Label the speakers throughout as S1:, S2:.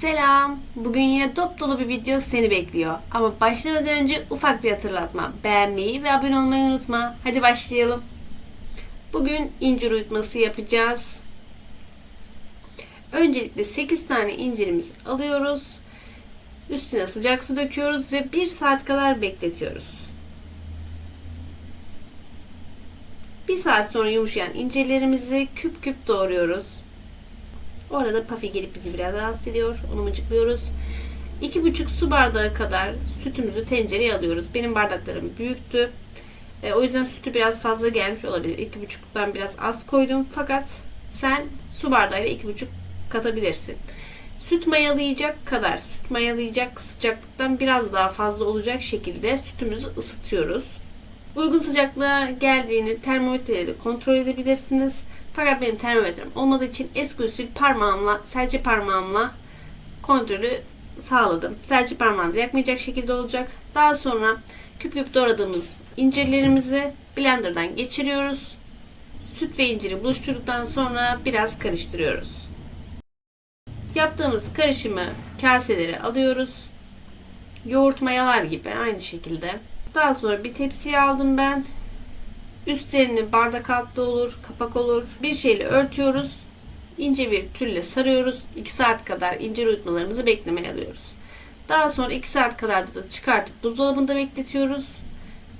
S1: Selam. Bugün yine top dolu bir video seni bekliyor. Ama başlamadan önce ufak bir hatırlatma. Beğenmeyi ve abone olmayı unutma. Hadi başlayalım. Bugün incir uyutması yapacağız. Öncelikle 8 tane incirimizi alıyoruz. Üstüne sıcak su döküyoruz ve 1 saat kadar bekletiyoruz. 1 saat sonra yumuşayan incirlerimizi küp küp doğruyoruz. Orada Puffy gelip bizi biraz rahatsız ediyor. Onu mıcıklıyoruz. 2,5 su bardağı kadar sütümüzü tencereye alıyoruz. Benim bardaklarım büyüktü. E, o yüzden sütü biraz fazla gelmiş olabilir. 2,5'tan biraz az koydum. Fakat sen su bardağıyla 2,5 katabilirsin. Süt mayalayacak kadar, süt mayalayacak sıcaklıktan biraz daha fazla olacak şekilde sütümüzü ısıtıyoruz. Uygun sıcaklığa geldiğini termometreyle kontrol edebilirsiniz. Fakat benim termometrem olmadığı için eski usul parmağımla, serçe parmağımla kontrolü sağladım. Serçe parmağınızı yakmayacak şekilde olacak. Daha sonra küp küp doğradığımız incirlerimizi blenderdan geçiriyoruz. Süt ve inciri buluşturduktan sonra biraz karıştırıyoruz. Yaptığımız karışımı kaselere alıyoruz. Yoğurt mayalar gibi aynı şekilde. Daha sonra bir tepsiye aldım ben. Üstlerini bardak altta olur, kapak olur. Bir şeyle örtüyoruz. İnce bir tülle sarıyoruz. 2 saat kadar incir uyutmalarımızı beklemeye alıyoruz. Daha sonra 2 saat kadar da çıkartıp buzdolabında bekletiyoruz.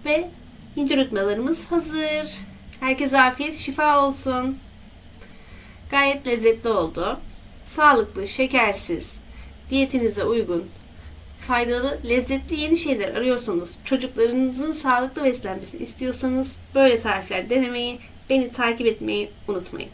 S1: Ve incir uyutmalarımız hazır. Herkese afiyet, şifa olsun. Gayet lezzetli oldu. Sağlıklı, şekersiz, diyetinize uygun, faydalı, lezzetli yeni şeyler arıyorsanız, çocuklarınızın sağlıklı beslenmesini istiyorsanız böyle tarifler denemeyi, beni takip etmeyi unutmayın.